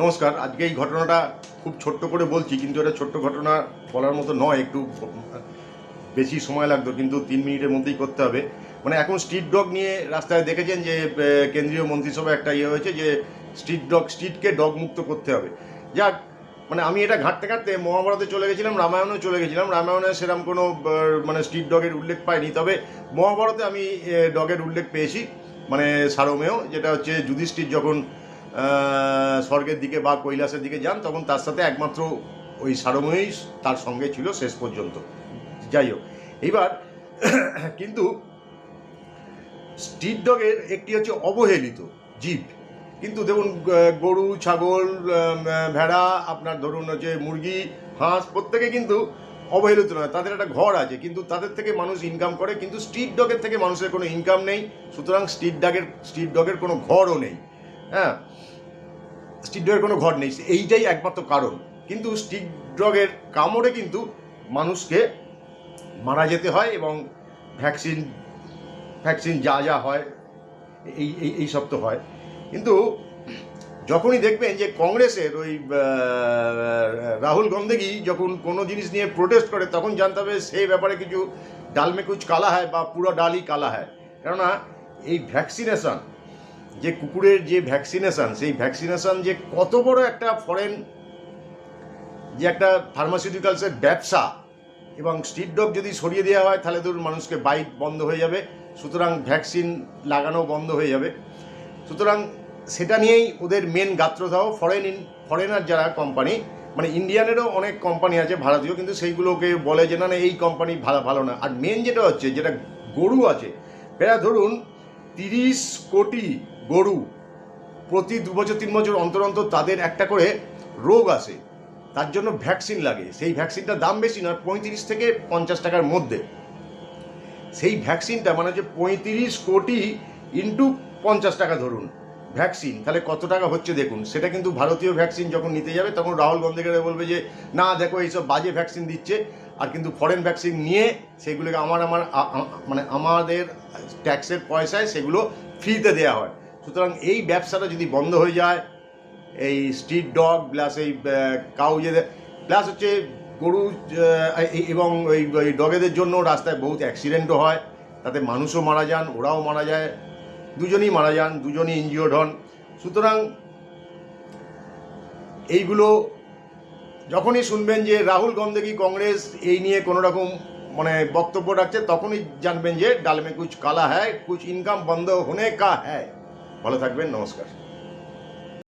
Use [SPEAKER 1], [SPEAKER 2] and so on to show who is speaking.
[SPEAKER 1] নমস্কার, আজকে এই ঘটনাটা খুব ছোট্ট করে বলছি, কিন্তু এটা ছোট্ট ঘটনা বলার মতো নয়, একটু বেশি সময় লাগতো, কিন্তু তিন মিনিটের মধ্যেই করতে হবে। মানে এখন স্ট্রিট ডগ নিয়ে রাস্তায় দেখেছেন যে কেন্দ্রীয় মন্ত্রিসভা একটা ইয়ে হয়েছে যে স্ট্রিট ডগ স্ট্রিটকে ডগ মুক্ত করতে হবে। যাক মানে আমি এটা ঘাঁটতে ঘাঁটতে মহাভারতে চলে গেছিলাম, রামায়ণেও চলে গেছিলাম। রামায়ণে সেরকম কোনো মানে স্ট্রিট ডগের উল্লেখ পাইনি। তবে মহাভারতে আমি ডগের উল্লেখ পেয়েছি মানে সারমেয়, যেটা হচ্ছে যুধিষ্ঠির যখন স্বর্গের দিকে বা কৈলাসের দিকে যান, তখন তার সাথে একমাত্র ওই সারমেয়ই তার সঙ্গে ছিল শেষ পর্যন্ত। যাই হোক, এইবার কিন্তু স্ট্রিট ডগের একটি হচ্ছে অবহেলিত জীব। কিন্তু দেখুন গরু, ছাগল ভেড়া, আপনার ধরুন হচ্ছে মুরগি, হাঁস, প্রত্যেকে কিন্তু অবহেলিত নয়, তাদের একটা ঘর আছে, কিন্তু তাদের থেকে মানুষ ইনকাম করে, কিন্তু স্ট্রিট ডগের থেকে মানুষের কোনো ইনকাম নেই, সুতরাং স্ট্রিট ডগের স্ট্রিট ডগের কোনো ঘরও নেই। হ্যাঁ? স্ট্রিট ডগের কোনো ঘর নেই। এইটাই একমাত্র কারণ। কিন্তু স্ট্রিট ড্রগের কামড়ে কিন্তু মানুষকে মারা যেতে হয় এবং ভ্যাকসিন ভ্যাকসিন যা যা হয়, এই এই সব তো হয়। কিন্তু যখনই দেখবেন যে কংগ্রেসের ওই রাহুল গান্ধী যখন কোনো জিনিস নিয়ে প্রোটেস্ট করে, তখন জানতে হবে সেই ব্যাপারে কিছু ডাল মে কুচ কালা হয় বা পুরো ডালই কালা হয়। কেননা এই ভ্যাকসিনেশন যে কুকুরের যে ভ্যাকসিনেশন, সেই ভ্যাকসিনেশন যে কত বড় একটা ফরেন যে একটা ফার্মাসিউটিক্যালসের ব্যবসা এবং স্ট্রিট ডগ যদি সরিয়ে দেওয়া হয়, তাহলে ধরুন মানুষকে বাইক বন্ধ হয়ে যাবে, সুতরাং ভ্যাকসিন লাগানো বন্ধ হয়ে যাবে। সুতরাং সেটা নিয়েই ওদের মেন গাত্রদাহ ফরেন ইন ফরেনার যারা কোম্পানি মানে ইন্ডিয়ানেরও অনেক কোম্পানি আছে, ভারতীয়, কিন্তু সেইগুলোকে বলে যে, না না, এই কোম্পানি ভালো ভালো না। আর মেন যেটা হচ্ছে, যেটা গরু আছে প্রায় ধরুন তিরিশ কোটি গরু প্রতি দু বছর, তিন বছর অন্তর অন্তর তাদের একটা করে রোগ আসে, তার জন্য ভ্যাকসিন লাগে। সেই ভ্যাকসিনটার দাম বেশি নয়, পঁয়ত্রিশ থেকে পঞ্চাশ টাকার মধ্যে। সেই ভ্যাকসিনটা মানে হচ্ছে পঁয়ত্রিশ কোটি ইন্টু পঞ্চাশ টাকা ধরুন, ভ্যাকসিন। তাহলে কত টাকা হচ্ছে দেখুন, সেটা কিন্তু ভারতীয় ভ্যাকসিন যখন নিতে যাবে, তখন রাহুল গান্ধীকে বলবে যে, না, দেখো, এইসব বাজে ভ্যাকসিন দিচ্ছে। আর কিন্তু ফরেন ভ্যাকসিন নিয়ে সেগুলোকে আমার আমার মানে আমাদের ট্যাক্সের পয়সায় সেগুলো ফ্রিতে দেওয়া হয়। সুতরাং এই ব্যবসাটা যদি বন্ধ হয়ে যায়, এই স্ট্রিট ডগ প্লাস এই কাউ প্লাস হচ্ছে গরু এবং ওই ওই ডগেদের জন্য রাস্তায় বহুত অ্যাক্সিডেন্টও হয়। তাতে মানুষও মারা যান, ওরাও মারা যায়, দুজনেই মারা যান, দুজনই ইনজিওর্ড হন। সুতরাং এইগুলো যখনই শুনবেন যে রাহুল গান্ধী কংগ্রেস এই নিয়ে কোনো রকম মানে বক্তব্য রাখছে, তখনই জানবেন যে ডালমে কুচ কালা হ্যায়, কুচ ইনকাম বন্ধ হোনে কা হ্যায়। ভালো থাকবেন নমস্কার।